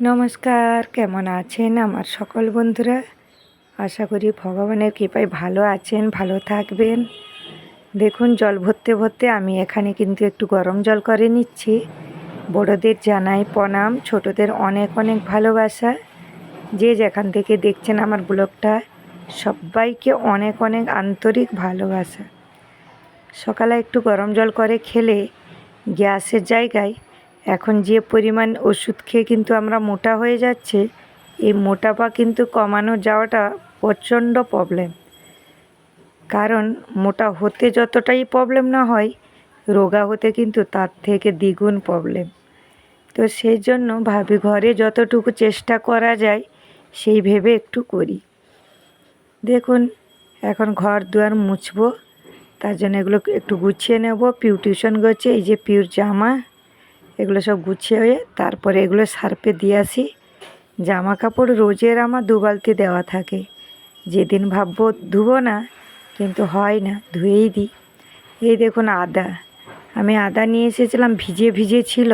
নমস্কার, কেমন আছেন আমার সকল বন্ধুরা? আশা করি ভগবানের কৃপায় ভালো আছেন, ভালো থাকবেন। দেখুন, জল ভরতে ভরতে আমি এখানে কিন্তু একটু গরম জল করে নিচ্ছি। বড়দের জানাই প্রণাম, ছোটদের অনেক অনেক ভালোবাসা। যে যেখান থেকে দেখছেন আমার ব্লগটা, সবাইকে অনেক অনেক আন্তরিক ভালোবাসা। সকালে একটু গরম জল করে খেলে গ্যাসের জায়গায় এখন যে পরিমাণ ওষুধ খেয়ে কিন্তু আমরা মোটা হয়ে যাচ্ছে, এই মোটাপা কিন্তু কমানো যাওয়াটা প্রচণ্ড প্রবলেম কারণ মোটা হতে যতটাই প্রবলেম না হয়, রোগা হতে কিন্তু তার থেকে দ্বিগুণ প্রবলেম তো সেই জন্য ভাবি ঘরে যতটুকু চেষ্টা করা যায়, সেই ভেবে একটু করি। দেখুন, এখন ঘর দুয়ার মুছবো, তার জন্য এগুলো একটু গুছিয়ে নেব পিউ টিউশন করছে, এই যে পিউর জামা। এগুলো সব গুছিয়ে হয়ে তারপরে এগুলো সার্পে দিয়ে আসি। জামা কাপড় রোজের আমার দু বালতি দেওয়া থাকে। যেদিন ভাববো ধুবো না, কিন্তু হয় না, ধুয়েই দিই। এই দেখুন আদা। আমি আদা নিয়ে এসেছিলাম, ভিজে ভিজে ছিল,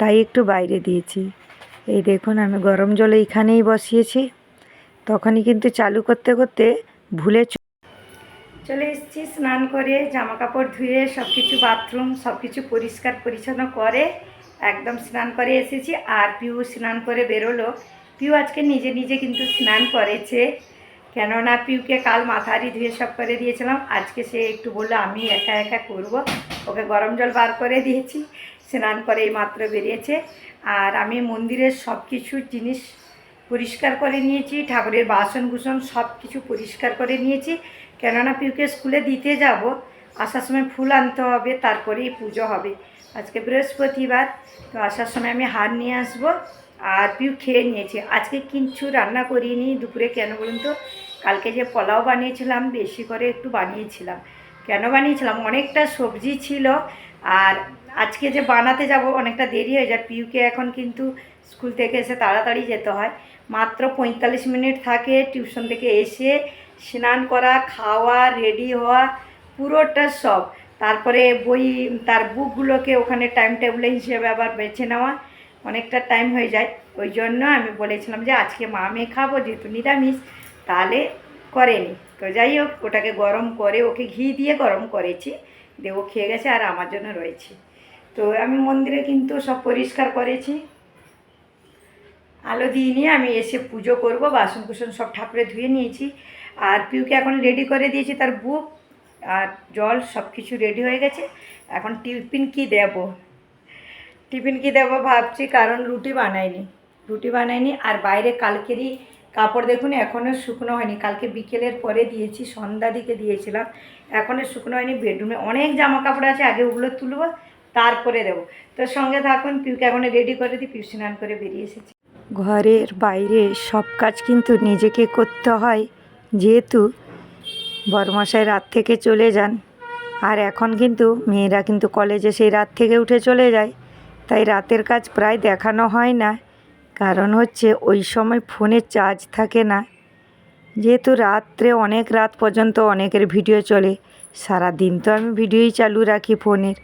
তাই একটু বাইরে দিয়েছি। এই দেখুন, আমি গরম জল এইখানেই বসিয়েছি। তখনই কিন্তু চালু করতে করতে ভুলে চলে এসেছি, স্নান করে জামা কাপড় ধুয়ে সব কিছু বাথরুম সব কিছু পরিষ্কার পরিচ্ছন্ন করে একদম স্নান করে এসেছি আর পিউ স্নান করে বেরোলো। পিউ আজকে নিজে নিজে কিন্তু স্নান করেছে। কেননা পিউকে কাল মাথারি ধুয়ে সব করে দিয়েছিলাম। আজকে সে একটু বলল, আমি একা একা করব। ওকে গরম জল বার করে দিয়েছি। স্নান করে এই মাত্র বেরিয়েছে। আর আমি মন্দিরের সব কিছু জিনিস পরিষ্কার করে নিয়েছি, ঠাকুরের বাসন কুসন সব কিছু পরিষ্কার করে নিয়েছি। কেননা পিউকে স্কুলে দিতে যাব, আসার সময় ফুল আনতে হবে, তারপরেই পুজো হবে। আজকে বৃহস্পতিবার, তো আসার সময় আমি হার নিয়ে আসব আর পিউ খেয়ে নিয়েছি। আজকে কিচ্ছু রান্না করিনি, দুপুরে কেন বলুন তো? কালকে যে পোলাও বানিয়েছিলাম, বেশি করে একটু বানিয়েছিলাম। কেন বানিয়েছিলাম? অনেকটা সবজি ছিল আর আজকে যে বানাতে যাব অনেকটা দেরি হয়ে যায়। পিউকে এখন কিন্তু স্কুল থেকে এসে তাড়াতাড়ি যেতে হয়। মাত্র পঁয়তাল্লিশ মিনিট থাকে টিউশন থেকে এসে, স্নান করা, খাওয়া, রেডি হওয়া, পুরোটা সব। তারপরে বই, তার বুকগুলোকে ওখানে টাইম টেবিলে হিসেবে আবার বেছে নেওয়া অনেকটা টাইম হয়ে যায়। ওই জন্য আমি বলেছিলাম যে, আজকে মা মেয়ে খাব, যেহেতু নিরামিষ, তাহলে করেনি তো যাই হোক, ওটাকে গরম করে, ওকে ঘি দিয়ে গরম করেছি, দিয়ে ও খেয়ে গেছে আর আমার জন্য রয়েছে। তো আমি মন্দিরে কিন্তু সব পরিষ্কার করেছি। আলো দিয়ে নিয়ে আমি এসে পুজো করব বাসন কুসন সব ঠাকুরে ধুয়ে নিয়েছি। আর পিউকে এখন রেডি করে দিয়েছি তার বুক আর জল সব কিছু রেডি হয়ে গেছে। এখন টিফিন কি দেব? টিফিন কি দেবো ভাবছি, কারণ রুটি বানাইনি। রুটি বানাইনি, আর বাইরে কালকেরই কাপড় দেখুন এখনও শুকনো হয়নি। কালকে বিকেলের পরে দিয়েছি, সন্ধ্যা দিকে দিয়েছিলাম। এখনও শুকনো হয়নি, বেডরুমে অনেক জামা কাপড় আছে, আগে ওগুলো তুলবো, তারপরে দেবো। তো সঙ্গে থাকুন, পিউকে এখন রেডি করে দিই পিউ স্নান করে বেরিয়ে এসেছি। ঘরের বাইরে সব কাজ কিন্তু নিজেকে করতে হয়, যেহেতু বরমশাই রাত থেকে চলে যান। আর এখন কিন্তু মেয়েরা কিন্তু কলেজে সেই রাত থেকে উঠে চলে যায়। তাই রাতের কাজ প্রায় দেখানো হয় না। কারণ হচ্ছে ওই সময় ফোনে চার্জ থাকে না। যেহেতু রাত্রে অনেক রাত পর্যন্ত অনেকের ভিডিও চলে সারা দিন তো আমি ভিডিওই চালু রাখি ফোনের।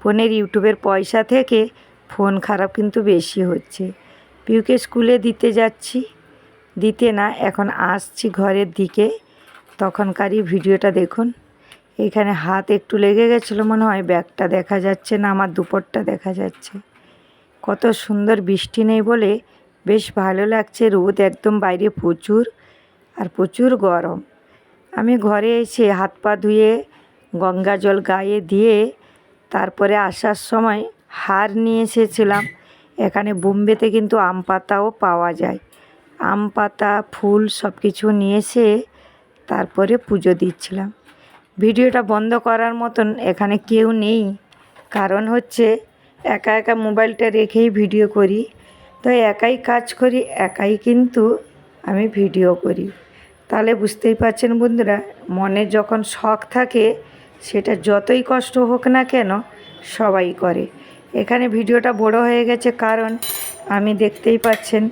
ফোনের ইউটিউবের পয়সা থেকে ফোন খারাপ কিন্তু বেশি হচ্ছে। পিউকে স্কুলে দিতে যাচ্ছি। দিতে না, এখন আসছি ঘরের দিকে। তখনকারই ভিডিওটা দেখুন। এখানে হাত একটু লেগে গেছিল মনে হয়, ব্যাগটা দেখা যাচ্ছে না, আমার দুপটটা দেখা যাচ্ছে। কত সুন্দর বৃষ্টি নেই বলে বেশ ভালো লাগছে, রোদ একদম বাইরে প্রচুর আর প্রচুর গরম। আমি ঘরে এসে হাত পা ধুয়ে, গঙ্গা জল গায়ে দিয়ে তারপরে আসার সময় হার নিয়ে এসেছিলাম। এখানে বোম্বেতে কিন্তু আম পাতাও পাওয়া যায়। আম পাতা, ফুল সব কিছু নিয়ে এসে তারপরে পুজো দিচ্ছিলাম। ভিডিওটা বন্ধ করার মতন এখানে কেউ নেই। কারণ হচ্ছে একা একা মোবাইলটা রেখেই ভিডিও করি। তো একাই কাজ করি, একাই কিন্তু আমি ভিডিও করি। তাহলে বুঝতেই পারছেন বন্ধুরা, মনে যখন শখ থাকে, সেটা যতই কষ্ট হোক না কেন সবাই করে। এখানে ভিডিওটা বড় হয়ে গেছে কারণ আমি দেখতেই পাচ্ছেন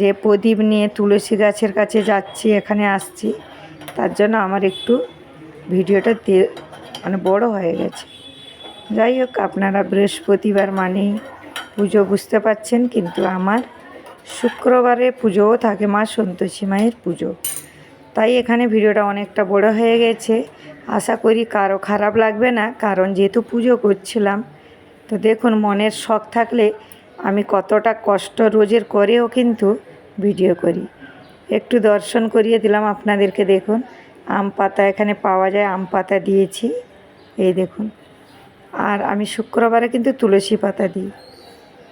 যে প্রদীপ নিয়ে তুলসী গাছের কাছে যাচ্ছি, এখানে আসছি। তার জন্য আমার একটু ভিডিওটা মানে বড় হয়ে গেছে। যাই হোক, আপনারা বৃহস্পতিবার মানেই পুজো বুঝতে পারছেন, কিন্তু আমার শুক্রবারে পুজোও থাকে মা সন্তোষী মায়ের পুজো। তাই এখানে ভিডিওটা অনেকটা বড় হয়ে গেছে। আশা করি কারও খারাপ লাগবে না, কারণ যেহেতু পুজো করছিলাম, তো দেখুন, মনের শখ থাকলে আমি কতটা কষ্ট রোজের করেও কিন্তু ভিডিও করি। একটু দর্শন করিয়ে দিলাম আপনাদেরকে, দেখুন। আম পাতা এখানে পাওয়া যায়, আম পাতা দিয়েছি। এই দেখুন। আর আমি শুক্রবারে কিন্তু তুলসী পাতা দিই।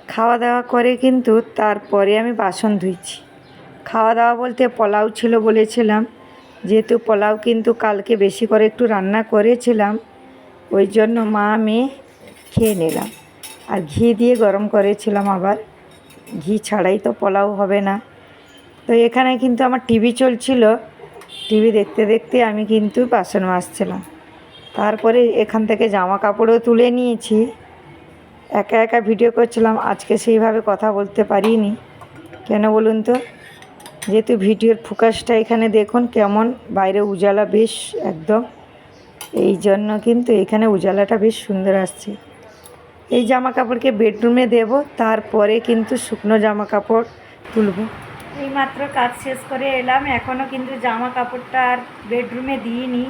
খাওয়া দাওয়া করে কিন্তু তারপরে আমি বাসন ধুইছি। খাওয়া দাওয়া বলতে পোলাও ছিল বলেছিলাম। যেহেতু পোলাও কিন্তু কালকে বেশি করে একটু রান্না করেছিলাম, ওই জন্য মা মেয়ে খেয়ে নিলাম। আর ঘি দিয়ে গরম করেছিলাম আবার। ঘি ছাড়াই তো পোলাও হবে না। তো এখানে কিন্তু আমার টিভি চলছিল। টিভি দেখতে দেখতে আমি কিন্তু বাসন মাজছিলাম। তারপরে এখান থেকে জামা কাপড়ও তুলে নিয়েছি। একা একা ভিডিও করছিলাম, আজকে সেইভাবে কথা বলতে পারিনি। কেন বলুন তো? যেহেতু ভিডিওর ফোকাসটা এখানে দেখুন, কেমন বাইরে উজালা বেশ একদম। এই জন্য কিন্তু এখানে উজালাটা বেশ সুন্দর আসছে। এই জামা কাপড়কে বেডরুমে দেব, তারপরে কিন্তু শুকনো জামা কাপড় তুলব। এইমাত্র কাজ শেষ করে এলাম। এখনও কিন্তু জামা কাপড়টা আর বেডরুমে দিইনি।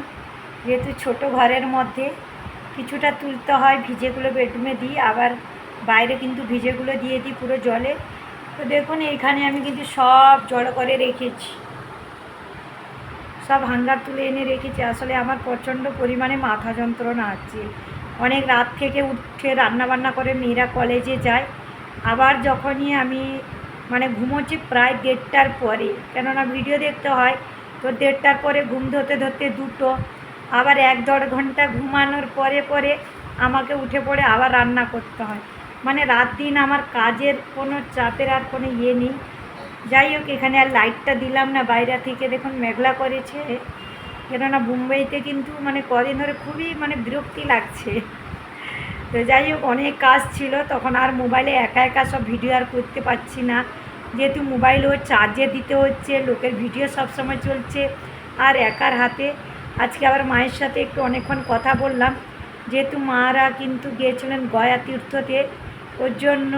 যেহেতু ছোট ঘরের মধ্যে কিছুটা তুলতে হয়, ভিজেগুলো বেডরুমে দিই। আবার বাইরে কিন্তু ভিজেগুলো দিয়ে দিই পুরো জলে। তো দেখুন, এইখানে আমি কিন্তু সব জড়ো করে রেখেছি। সব হাঙ্গার তুলে এনে রেখেছি। আসলে আমার প্রচণ্ড পরিমাণে মাথা যন্ত্রণা আছে অনেক রাত থেকে উঠে রান্না বান্না করে মেয়েরা কলেজে যায়। আবার যখনই আমি মানে ঘুমোচ্ছি প্রায় দেড়টার পরে। কেননা ভিডিও দেখতে হয়, তো দেড়টার পরে ঘুম ধরতে ধরতে দুটো, আবার এক দেড় ঘণ্টা ঘুমানোর পরে পরে আমাকে উঠে পড়ে আবার রান্না করতে হয়। মানে রাত দিন আমার কাজের কোনো চাপের আর কোনো ইয়ে নেই। যাই হোক, এখানে আর লাইটটা দিলাম না, বাইরে থেকে দেখুন মেঘলা করেছে। কেননা মুম্বাইতে কিন্তু মানে কদিন ধরে খুবই মানে বিরক্তি লাগছে। তো যাই হোক, অনেক কাজ ছিল। তখন আর মোবাইলে একা একা সব ভিডিও আর করতে পারছি না। যেহেতু মোবাইলও চার্জে দিতে হচ্ছে, লোকের ভিডিও সবসময় চলছে আর একার হাতে। আজকে আবার মায়ের সাথে একটু অনেকক্ষণ কথা বললাম। যেহেতু মারা কিন্তু গিয়েছিলেন গয়া তীর্থতে, ওর জন্য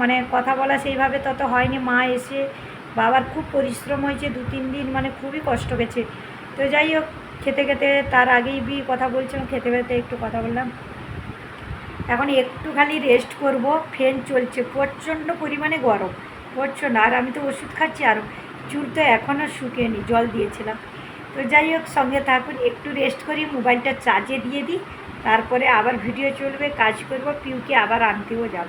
মানে কথা বলা সেইভাবে তত হয়নি। মা এসে বাবার খুব পরিশ্রম হয়েছে, দু তিন দিন মানে খুবই কষ্ট গেছে। তো যাই হোক, খেতে খেতে তার আগেই বি কথা বলছিলাম খেতে খেতে একটু কথা বললাম। এখন একটু খালি রেস্ট করব। ফ্যান চলছে, প্রচণ্ড পরিমাণে গরম। প্রচণ্ড আর আমি তো ওষুধ খাচ্ছি, আর চুল তো এখনও শুকেনি, জল দিয়েছিলাম। তো যাই হোক, সঙ্গে থাকুন, একটু রেস্ট করি, মোবাইলটা চার্জে দিয়ে দিই। তারপরে আবার ভিডিও চলবে, কাজ করব, পিউকে আবার আনতেও যাব।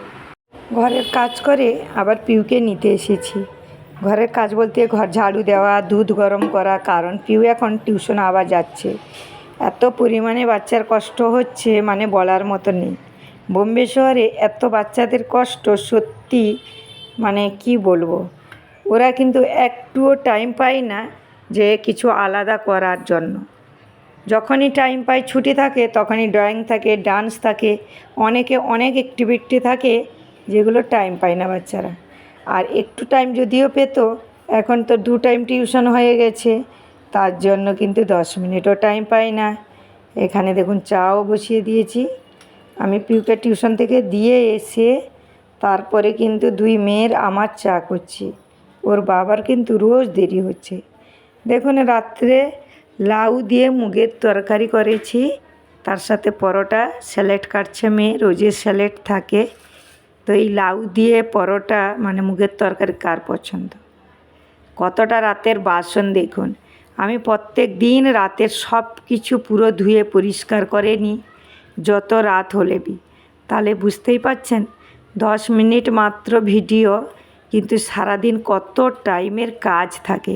ঘরের কাজ করে আবার পিউকে নিতে এসেছি। ঘরের কাজ বলতে ঘর ঝাড়ু দেওয়া, দুধ গরম করা, কারণ পিউ এখন টিউশন আবার যাচ্ছে। এত পরিমাণে বাচ্চার কষ্ট হচ্ছে মানে বলার মতো নেই। বোম্বে শহরে এত বাচ্চাদের কষ্ট সত্যি মানে কি বলব? ওরা কিন্তু একটুও টাইম পায় না যে কিছু আলাদা করার জন্য। যখনই টাইম পায়, ছুটি থাকে, তখনই ড্রয়িং থাকে ডান্স থাকে, অনেকে অনেক অ্যাক্টিভিটি থাকে যেগুলো টাইম পায় না বাচ্চারা। আর একটু টাইম যদিও পেত, এখন তো দু টাইম টিউশন হয়ে গেছে, তার জন্য কিন্তু দশ মিনিটও টাইম পাই না। এখানে দেখুন, চাও বসিয়ে দিয়েছি। আমি পিউকে টিউশন থেকে দিয়ে এসে তারপরে কিন্তু দুই মেয়ের আমার চা করছি। ওর বাবার কিন্তু রোজ দেরি হচ্ছে। দেখুন, রাত্রে লাউ দিয়ে মুগের তরকারি করেছি। তার সাথে পরোটা, স্যালাড কাটছে মেয়ে, রোজের স্যালাড থাকে। তো এই লাউ দিয়ে পরোটা মানে মুগের তরকারি কার পছন্দ? কতটা রাতের বাসন দেখুন। আমি প্রত্যেক দিন রাতের সব কিছু পুরো ধুয়ে পরিষ্কার করে নিই। যত রাত হলে বি। তাহলে বুঝতেই পাচ্ছেন দশ মিনিট মাত্র ভিডিও, কিন্তু সারাদিন কত টাইমের কাজ থাকে।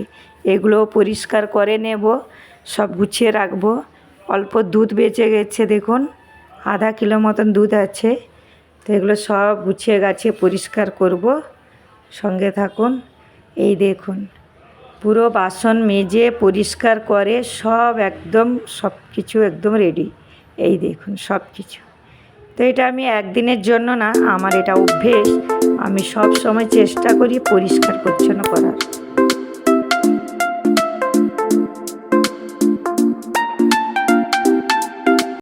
এগুলো পরিষ্কার করে নেব, সব গুছিয়ে রাখব। অল্প দুধ বেঁচে গেছে, দেখুন, আধা কিলো মতন দুধ আছে। তো এগুলো সব গুছিয়ে গাছিয়ে পরিষ্কার করব। সঙ্গে থাকুন, এই দেখুন, পুরো বাসন মেজে পরিষ্কার করে সব একদম, সব কিছু একদম রেডি এই দেখুন সব কিছু। তো এটা আমি একদিনের জন্য না, আমার এটা অভ্যেস। আমি সব সময় চেষ্টা করি পরিষ্কার পরিচ্ছন্ন করার।